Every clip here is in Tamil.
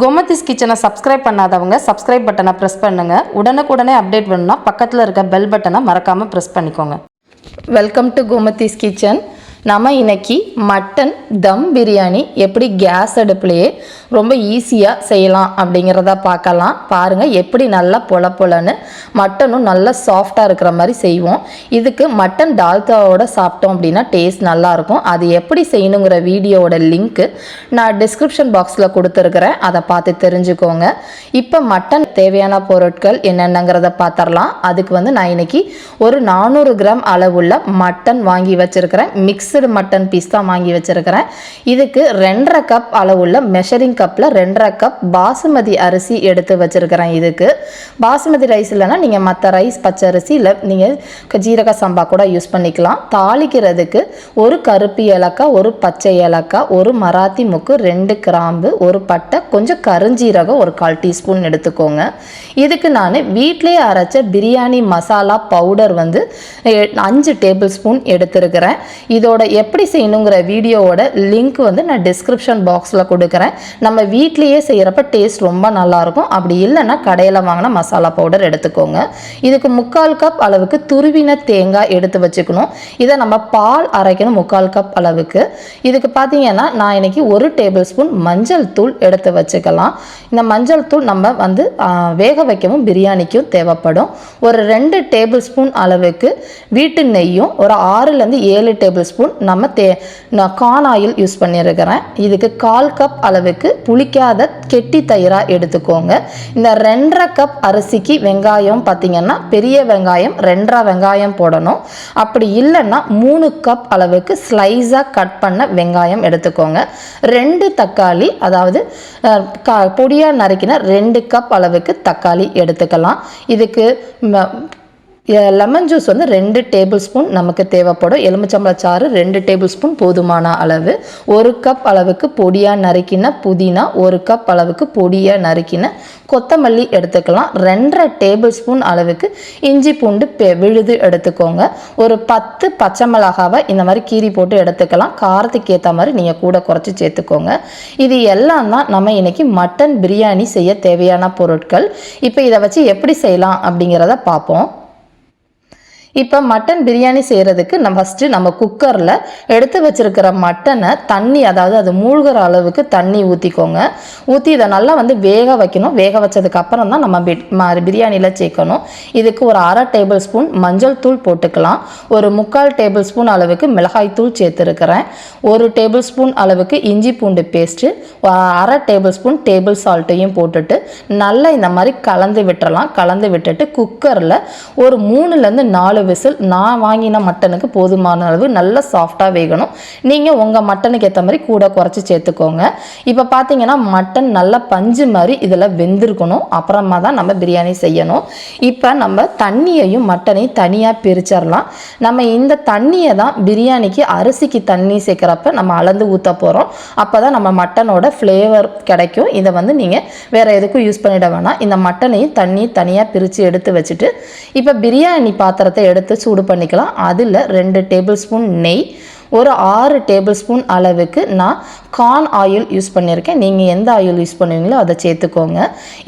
கோமதிஸ் கிச்சனை சப்ஸ்கிரைப் பண்ணாதவங்க சப்ஸ்கிரைப் பட்டனை ப்ரெஸ் பண்ணுங்க. உடனுக்குடனே அப்டேட் வேணும்னா பக்கத்தில் இருக்க பெல் பட்டனை மறக்காமல் ப்ரெஸ் பண்ணிக்கோங்க. வெல்கம் டு கோமதிஸ் கிச்சன் நம்ம இன்னைக்கு மட்டன் தம் பிரியாணி எப்படி கேஸ் அடுப்புலையே ரொம்ப ஈஸியாக செய்யலாம் அப்படிங்கிறத பார்க்கலாம். பாருங்கள் எப்படி நல்லா பொல பொலன்னு மட்டனும் நல்லா சாஃப்டாக இருக்கிற மாதிரி செய்வோம். இதுக்கு மட்டன் டால்தாவோட சாப்பிட்டோம் அப்படின்னா டேஸ்ட் நல்லாயிருக்கும் அது எப்படி செய்யணுங்கிற வீடியோவோட லிங்க்கு நான் டிஸ்கிரிப்ஷன் பாக்ஸில் கொடுத்துருக்குறேன். அதை பார்த்து தெரிஞ்சுக்கோங்க. இப்போ மட்டன் தேவையான பொருட்கள் என்னென்னங்கிறத பார்த்துடலாம். அதுக்கு வந்து நான் இன்னைக்கு ஒரு நானூறு கிராம் அளவுள்ள மட்டன் வாங்கி வச்சுருக்கிறேன். மிக்சடு மட்டன் பீஸ் தான் வாங்கி வச்சுருக்கிறேன். இதுக்கு ரெண்டரை கப் அளவுள்ள மெஷரிங் கப்பில் ரெண்டரை கப் பாசுமதி அரிசி எடுத்து வச்சுருக்கிறேன் இதுக்கு. பாசுமதி ரைஸ் இல்லைன்னா நீங்கள் மற்ற ரைஸ் பச்சை அரிசி இல்லை நீங்கள் ஜீரக சம்பா கூட யூஸ் பண்ணிக்கலாம். தாளிக்கிறதுக்கு ஒரு கருப்பு ஏலக்காய் ஒரு பச்சை ஏலக்காய் ஒரு மராத்தி முக்கு ரெண்டு கிராம்பு ஒரு பட்டை கொஞ்சம் கருஞ்சீரகம் ஒரு கால் டீஸ்பூன் எடுத்துக்கோங்க. இதுக்கு நான் வீட்டிலே அரைச்ச பிரியாணி மசாலா பவுடர் வந்து அஞ்சு டேபிள் ஸ்பூன் எடுத்திருக்கிறேன். இதோட எப்படி செய்யணுங்கிற வீடியோவோட லிங்க் வந்து நான் டிஸ்கிரிப்ஷன் பாக்ஸில் கொடுக்குறேன். நம்ம வீட்லேயே செய்கிறப்ப டேஸ்ட் ரொம்ப நல்லாயிருக்கும். அப்படி இல்லைன்னா கடையில் வாங்கின மசாலா பவுடர் எடுத்துக்கோங்க. இதுக்கு முக்கால் கப் அளவுக்கு துருவின தேங்காய் எடுத்து வச்சுக்கணும். இதை நம்ம பால் அரைக்கணும் முக்கால் கப் அளவுக்கு. இதுக்கு பார்த்தீங்கன்னா நான் இன்னைக்கு ஒரு டேபிள் ஸ்பூன் மஞ்சள் தூள் எடுத்து வச்சுக்கலாம். இந்த மஞ்சள் தூள் நம்ம வந்து வேக வைக்கவும் பிரியாணிக்கும் தேவைப்படும். ஒரு ரெண்டு டேபிள் ஸ்பூன் அளவுக்கு வீட்டு நெய்யும் ஒரு ஆறுலேருந்து ஏழு டேபிள் ஸ்பூன் நம்ம தே நான் கான் ஆயில் யூஸ் பண்ணியிருக்கிறேன். இதுக்கு கால் கப் அளவுக்கு புளிக்காத கெட்டி தயிராக எடுத்துக்கோங்க. இந்த ரெண்டரை கப் அரிசிக்கு வெங்காயம் பார்த்தீங்கன்னா பெரிய வெங்காயம் ரெண்டரை வெங்காயம் போடணும். அப்படி இல்லைன்னா மூணு கப் அளவுக்கு ஸ்லைஸாக கட் பண்ண வெங்காயம் எடுத்துக்கோங்க. ரெண்டு தக்காளி அதாவது பொடியாக நறுக்கின ரெண்டு கப் அளவுக்கு தக்காளி எடுத்துக்கலாம். இதுக்கு ம- லெமன் ஜூஸ் வந்து ரெண்டு டேபிள் ஸ்பூன் நமக்கு தேவைப்படும். எலுமிச்சம்பழச்சாறு ரெண்டு டேபிள் ஸ்பூன் போதுமான அளவு. ஒரு கப் அளவுக்கு பொடியாக நறுக்கின புதினா ஒரு கப் அளவுக்கு பொடியாக நறுக்கின கொத்தமல்லி எடுத்துக்கலாம். ரெண்டரை டேபிள் ஸ்பூன் அளவுக்கு இஞ்சி பூண்டு பெ- விழுது எடுத்துக்கோங்க. ஒரு பத்து பச்சை மிளகாவை இந்த மாதிரி கீரி போட்டு எடுத்துக்கலாம். காரத்துக்கு ஏற்ற மாதிரி நீங்கள் கூட குறைச்சி சேர்த்துக்கோங்க. இது எல்லாம் தான் நம்ம இன்றைக்கி மட்டன் பிரியாணி செய்ய தேவையான பொருட்கள். இப்போ இதை வச்சு எப்படி செய்யலாம் அப்படிங்கிறத பார்ப்போம். இப்போ மட்டன் பிரியாணி செய்கிறதுக்கு நம்ம ஃபஸ்ட்டு நம்ம குக்கரில் எடுத்து வச்சிருக்கிற மட்டனை தண்ணி அதாவது அது மூழ்கிற அளவுக்கு தண்ணி ஊற்றிக்கோங்க ஊற்றி இதை நல்லா வந்து வேக வைக்கணும். வேக வச்சதுக்கப்புறம் தான் நம்ம பிரியாணியில் சேர்க்கணும். இதுக்கு ஒரு அரை டேபிள் ஸ்பூன் மஞ்சள் தூள் போட்டுக்கலாம். ஒரு முக்கால் டேபிள் ஸ்பூன் அளவுக்கு மிளகாய் தூள் சேர்த்துருக்கிறேன். ஒரு டேபிள் ஸ்பூன் அளவுக்கு இஞ்சி பூண்டு பேஸ்ட்டு அரை டேபிள் ஸ்பூன் டேபிள் சால்ட்டையும் போட்டுட்டு நல்லா இந்த மாதிரி கலந்து விட்டுறலாம். கலந்து விட்டுட்டு குக்கரில் ஒரு மூணுலேருந்து நாலு விசில் நான் வாங்கின மட்டனுக்கு போதுமான அளவு நல்லா சாஃப்டாக வேகணும். நீங்கள் உங்கள் மட்டனுக்கு ஏற்ற மாதிரி கூட குறைச்சி சேர்த்துக்கோங்க. இப்போ பார்த்தீங்கன்னா மட்டன் நல்லா பஞ்சு மாதிரி இதில் வெந்திருக்கணும். அப்புறமா தான் நம்ம பிரியாணி செய்யணும். இப்போ நம்ம தண்ணியையும் மட்டனையும் தனியாக பிரிச்சிடலாம். நம்ம இந்த தண்ணியை தான் பிரியாணிக்கு அரிசிக்கு தண்ணி சேர்க்குறப்ப நம்ம அளந்து ஊற்ற போகிறோம் அப்போ தான் நம்ம மட்டனோட ஃப்ளேவர் கிடைக்கும். இதை வந்து நீங்கள் வேறு எதுக்கும் யூஸ் பண்ணிட வேணாம். இந்த மட்டனையும் தண்ணி தனியாக பிரித்து எடுத்து வச்சுட்டு இப்போ பிரியாணி பாத்திரத்தை எடுத்து சூடு பண்ணிக்கலாம். அதில் ரெண்டு டேபிள் ஸ்பூன் நெய் ஒரு ஆறு டேபிள் ஸ்பூன் அளவுக்கு நான் கார்ன் ஆயில் யூஸ் பண்ணியிருக்கேன். நீங்கள் எந்த ஆயில் யூஸ் பண்ணுவீங்களோ அதை சேர்த்துக்கோங்க.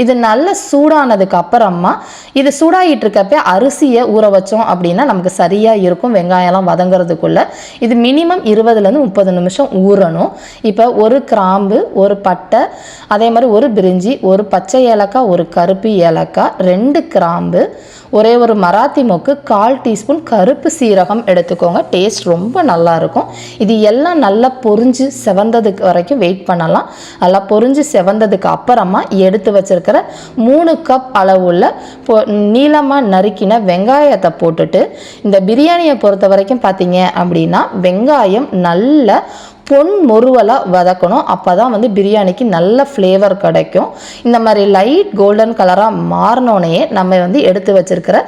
இது நல்ல சூடானதுக்கு அப்புறமா இது சூடாகிட்டு இருக்கப்ப அரிசியை ஊற வச்சோம் அப்படின்னா நமக்கு சரியாக இருக்கும். வெங்காயம்லாம் வதங்குறதுக்குள்ளே இது மினிமம் இருபதுலேருந்து முப்பது நிமிஷம் ஊறணும். இப்போ ஒரு கிராம்பு ஒரு பட்டை அதே மாதிரி ஒரு பிரிஞ்சி ஒரு பச்சை ஏலக்காய் ஒரு கருப்பு ஏலக்காய் ரெண்டு கிராம்பு ஒரே ஒரு மராத்தி மொக்கு கால் டீஸ்பூன் கருப்பு சீரகம் எடுத்துக்கோங்க. டேஸ்ட் ரொம்ப நல்லாயிருக்கும் இருக்கும். இது எல்லாம் நல்லா பொரிஞ்சு செவந்ததுக்கு வரைக்கும் வெயிட் பண்ணலாம். நல்லா பொரிஞ்சு செவந்ததுக்கு அப்புறமா எடுத்து வச்சிருக்கிற மூணு கப் அளவுள்ள பொ நீளமாக நறுக்கின வெங்காயத்தை போட்டுட்டு இந்த பிரியாணியை பொறுத்த வரைக்கும் பார்த்தீங்க அப்படின்னா வெங்காயம் நல்ல பொன் முறுவலாக வதக்கணும். அப்போ தான் வந்து பிரியாணிக்கு நல்ல ஃப்ளேவர் கிடைக்கும். இந்த மாதிரி லைட் கோல்டன் கலராக மாறினோடனே நம்ம வந்து எடுத்து வச்சிருக்கிற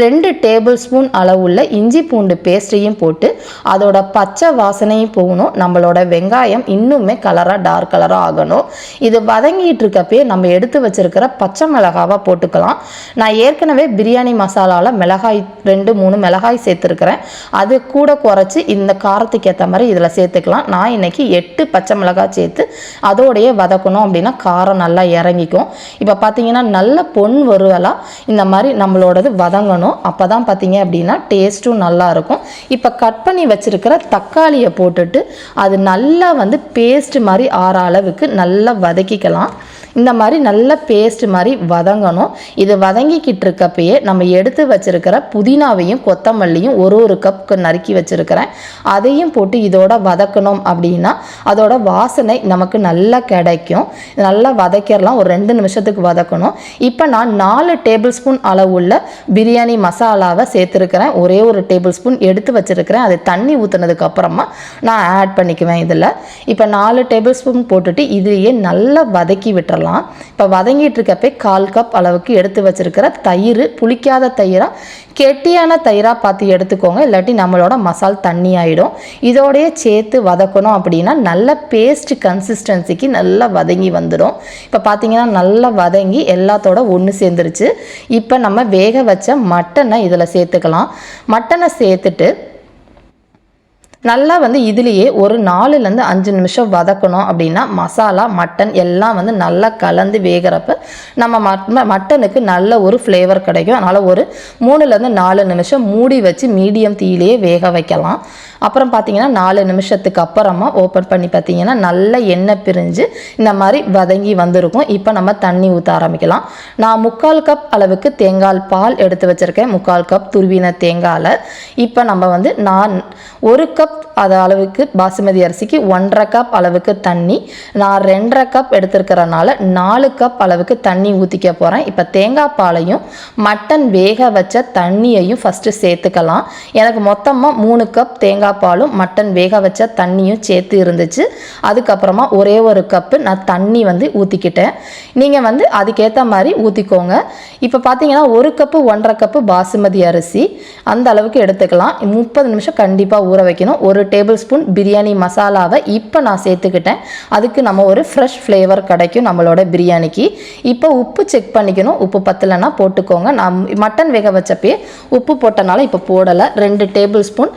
ரெண்டு டேபிள் ஸ்பூன் அளவுள்ள இஞ்சி பூண்டு பேஸ்ட்டையும் போட்டு அதோட பச்சை வாசனையும் போகணும். நம்மளோட வெங்காயம் இன்னுமே கலராக டார்க் கலராக ஆகணும். இது வதங்கிட்டு இருக்கப்பே நம்ம எடுத்து வச்சிருக்கிற பச்சை மிளகாவை போட்டுக்கலாம். நான் ஏற்கனவே பிரியாணி மசாலாவில் மிளகாய் ரெண்டு மூணு மிளகாய் சேர்த்துருக்கிறேன். அது கூட குறைச்சி இந்த காரத்துக்கு ஏற்ற மாதிரி இதில் சேர்த்துக்கலாம். நான் நான் இன்றைக்கி எட்டு பச்சை மிளகாய் சேர்த்து அதோடையே வதக்கணும் அப்படின்னா காரம் நல்லா இறங்கிக்கும். இப்போ பார்த்தீங்கன்னா நல்ல பொன் வருவலாக இந்த மாதிரி நம்மளோடது வதங்கணும். அப்போ தான் பார்த்தீங்க அப்படின்னா டேஸ்ட்டும் நல்லா இருக்கும். இப்போ கட் பண்ணி வச்சுருக்கிற தக்காளியை போட்டுட்டு அது நல்லா வந்து பேஸ்ட் மாதிரி ஆற அளவுக்கு நல்லா வதக்கிக்கலாம். இந்த மாதிரி நல்ல பேஸ்ட் மாதிரி வதங்கணும். இது வதங்கிக்கிட்டு இருக்கப்பயே நம்ம எடுத்து வச்சிருக்கிற புதினாவையும் கொத்தமல்லியும் ஒரு ஒரு கப் நறுக்கி வச்சுருக்கிறேன். அதையும் போட்டு இதோட வதக்கணும் அப்படின்னா அதோட வாசனை நமக்கு நல்லா கிடைக்கும். நல்லா வதக்கிடலாம். ஒரு ரெண்டு நிமிஷத்துக்கு வதக்கணும். இப்போ நான் நாலு டேபிள் ஸ்பூன் அளவுள்ள பிரியாணி மசாலாவை சேர்த்துருக்கிறேன். ஒரே ஒரு டேபிள் ஸ்பூன் எடுத்து வச்சுருக்கிறேன். அது தண்ணி ஊற்றுனதுக்கு அப்புறமா நான் ஆட் பண்ணிக்குவேன் இதில். இப்போ நாலு டேபிள் ஸ்பூன் போட்டுட்டு இதையே நல்லா வதக்கி விட்டுறலாம். இப்போ வதங்கிட்டு இருக்கப்பே கால் கப் அளவுக்கு எடுத்து வச்சிருக்கிற தயிர் புளிக்காத தயிராக கெட்டியான தயிராக பார்த்து எடுத்துக்கோங்க. இல்லாட்டி நம்மளோட மசால் தண்ணி ஆகிடும் இதோடையே சேர்த்து வதக்கணும் அப்படின்னா நல்ல பேஸ்ட் கன்சிஸ்டன்சிக்கு நல்லா வதங்கி வந்துடும். இப்போ பார்த்தீங்கன்னா நல்லா வதங்கி எல்லாத்தோட ஒன்று சேர்ந்துருச்சு. இப்போ நம்ம வேக வச்ச மட்டனை இதில் சேர்த்துக்கலாம். மட்டனை சேர்த்துட்டு நல்லா வந்து இதுலேயே ஒரு நாலுலேருந்து அஞ்சு நிமிஷம் வதக்கணும் அப்படின்னா மசாலா மட்டன் எல்லாம் வந்து நல்லா கலந்து வேகிறப்ப நம்ம மட் மட்டனுக்கு நல்ல ஒரு ஃப்ளேவர் கிடைக்கும். அதனால் ஒரு மூணுலேருந்து நாலு நிமிஷம் மூடி வச்சு மீடியம் தீயிலேயே வேக வைக்கலாம். அப்புறம் பார்த்தீங்கன்னா நாலு நிமிஷத்துக்கு அப்புறமா ஓப்பன் பண்ணி பார்த்தீங்கன்னா நல்ல எண்ணெய் பிரிஞ்சு இந்த மாதிரி வதங்கி வந்திருக்கும். இப்போ நம்ம தண்ணி ஊற்ற ஆரம்பிக்கலாம். நான் முக்கால் கப் அளவுக்கு தேங்காய் பால் எடுத்து வச்சுருக்கேன். முக்கால் கப் துருவின தேங்காயில் இப்போ நம்ம வந்து நான் ஒரு கப் அது அளவுக்கு பாசுமதி அரிசிக்கு ஒன்றரை கப் அளவுக்கு தண்ணி நான் ரெண்டரை கப் எடுத்துருக்கிறனால நாலு கப் அளவுக்கு தண்ணி ஊற்றிக்க போகிறேன் இப்போ தேங்காய் பாலையும் மட்டன் வேக வச்ச தண்ணியையும் ஃபஸ்ட்டு சேர்த்துக்கலாம். எனக்கு மொத்தமாக மூணு கப் தேங்காய் பாலும் மட்டன் வேக வச்ச தண்ணியும் சேர்த்து இருந்துச்சு. அதுக்கப்புறமா ஒரே ஒரு கப்பு நான் தண்ணி வந்து ஊற்றிக்கிட்டேன் நீங்கள் வந்து அதுக்கேற்ற மாதிரி ஊற்றிக்கோங்க இப்போ பார்த்தீங்கன்னா ஒரு கப்பு ஒன்றரை கப்பு பாசுமதி அரிசி அந்த அளவுக்கு எடுத்துக்கலாம். முப்பது நிமிஷம் கண்டிப்பாக ஊற வைக்கணும். ஒரு டேபிள் ஸ்பூன் பிரியாணி மசாலாவை இப்போ நான் சேர்த்துக்கிட்டேன். அதுக்கு நம்ம ஒரு ஃப்ரெஷ் ஃப்ளேவர் கிடைக்கும் நம்மளோட பிரியாணிக்கு. இப்போ உப்பு செக் பண்ணிக்கணும். உப்பு பத்தலைன்னா போட்டுக்கோங்க. நான் மட்டன் வேக வச்சப்பே உப்பு போட்டனால இப்போ போடலை. ரெண்டு டேபிள் ஸ்பூன்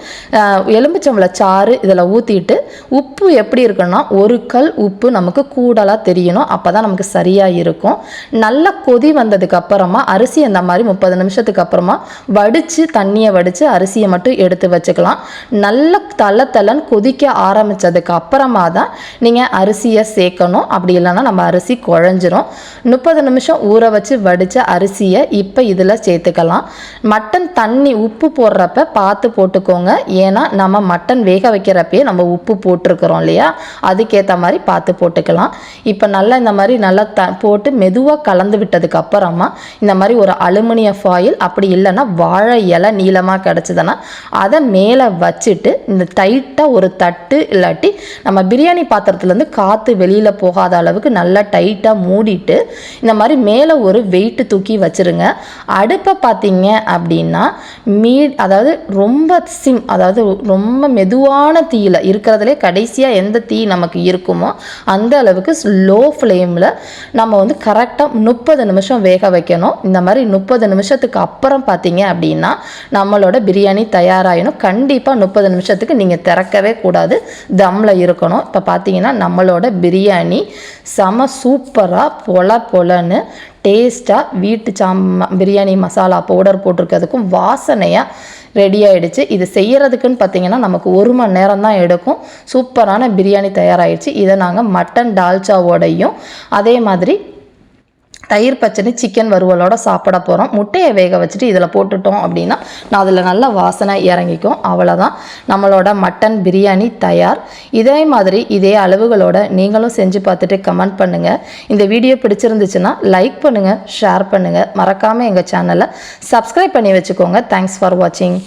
எலும்புச்சம்பள சாறு இதில் ஊற்றிட்டு உப்பு எப்படி இருக்குன்னா ஒரு கல் உப்பு நமக்கு கூடலாக தெரியணும். அப்போ தான் நமக்கு சரியாக இருக்கும். நல்லா கொதி வந்ததுக்கு அப்புறமா அரிசி அந்த மாதிரி முப்பது நிமிஷத்துக்கு அப்புறமா வடித்து தண்ணியை வடித்து அரிசியை மட்டும் எடுத்து வச்சுக்கலாம். நல்ல தலை தலைன்னு கொதிக்க ஆரம்பித்ததுக்கு அப்புறமா தான் நீங்கள் அரிசியை சேர்க்கணும். அப்படி இல்லைன்னா நம்ம அரிசி குழஞ்சிரும். முப்பது நிமிஷம் ஊற வச்சு வடித்த அரிசியை இப்போ இதில் சேர்த்துக்கலாம். மட்டன் தண்ணி உப்பு போடுறப்ப பார்த்து போட்டுக்கோங்க. ஏன்னா நம்ம நம்ம மட்டன் வேக வைக்கிறப்பயே நம்ம உப்பு போட்டிருக்கிறோம் இல்லையா? அதுக்கேற்ற மாதிரி பார்த்து போட்டுக்கலாம். இப்போ நல்லா இந்த மாதிரி நல்லா த போட்டு மெதுவாக கலந்து விட்டதுக்கு அப்புறமா இந்த மாதிரி ஒரு அலுமினிய ஃபாயில் அப்படி இல்லைன்னா வாழை இலை நீளமாக கிடச்சிதுன்னா அதை மேலே வச்சுட்டு இந்த டைட்டாக ஒரு தட்டு இல்லாட்டி நம்ம பிரியாணி பாத்திரத்துலேருந்து காற்று வெளியில் போகாத அளவுக்கு நல்லா டைட்டாக மூடிட்டு இந்த மாதிரி மேலே ஒரு வெயிட்டு தூக்கி வச்சுருங்க. அடுப்பை பார்த்தீங்க அப்படின்னா மீ அதாவது ரொம்ப சிம் அதாவது ரொம்ப மெதுவான தீயில் இருக்கிறதுலே கடைசியாக எந்த தீ நமக்கு இருக்குமோ அந்த அளவுக்கு லோ ஃப்ளேமில் நம்ம வந்து கரெக்டாக முப்பது நிமிஷம் வேக வைக்கணும். இந்த மாதிரி முப்பது நிமிஷத்துக்கு அப்புறம் பார்த்தீங்க அப்படின்னா நம்மளோட பிரியாணி தயாராகிடும் கண்டிப்பாக முப்பது நிமிஷத்துக்கு நீங்கள் திறக்கவே கூடாது. தம்மில் இருக்கணும். இப்போ பார்த்தீங்கன்னா நம்மளோட பிரியாணி செம சூப்பராக பொல பொலன்னு டேஸ்ட்டாக வீட்டு சாம் பிரியாணி மசாலா பவுடர் போட்டிருக்கிறதுக்கும் வாசனையாக ரெடி ஆகிடுச்சு இது செய்கிறதுக்குன்னு பார்த்தீங்கன்னா நமக்கு ஒரு மணி நேரம் தான் எடுக்கும். சூப்பரான பிரியாணி தயாராகிடுச்சு இதை நாங்கள் மட்டன் டால்ச்சாவோடையும் அதே மாதிரி தயிர் பச்சடி சிக்கன் வறுவலோட சாப்பிட போகிறோம் முட்டையை வேக வச்சுட்டு இதில் போட்டுட்டோம் அப்படின்னா நான் அதில் நல்ல வாசனை இறங்கிக்கும். அவ்வளோதான் நம்மளோட மட்டன் பிரியாணி தயார். இதே மாதிரி இதே அளவுகளோட நீங்களும் செஞ்சு பார்த்துட்டு கமெண்ட் பண்ணுங்கள் இந்த வீடியோ பிடிச்சிருந்துச்சுன்னா லைக் பண்ணுங்கள் ஷேர் பண்ணுங்கள் மறக்காமல் எங்கள் சேனலை சப்ஸ்கிரைப் பண்ணி வச்சுக்கோங்க. தேங்க்ஸ் ஃபார் வாட்சிங்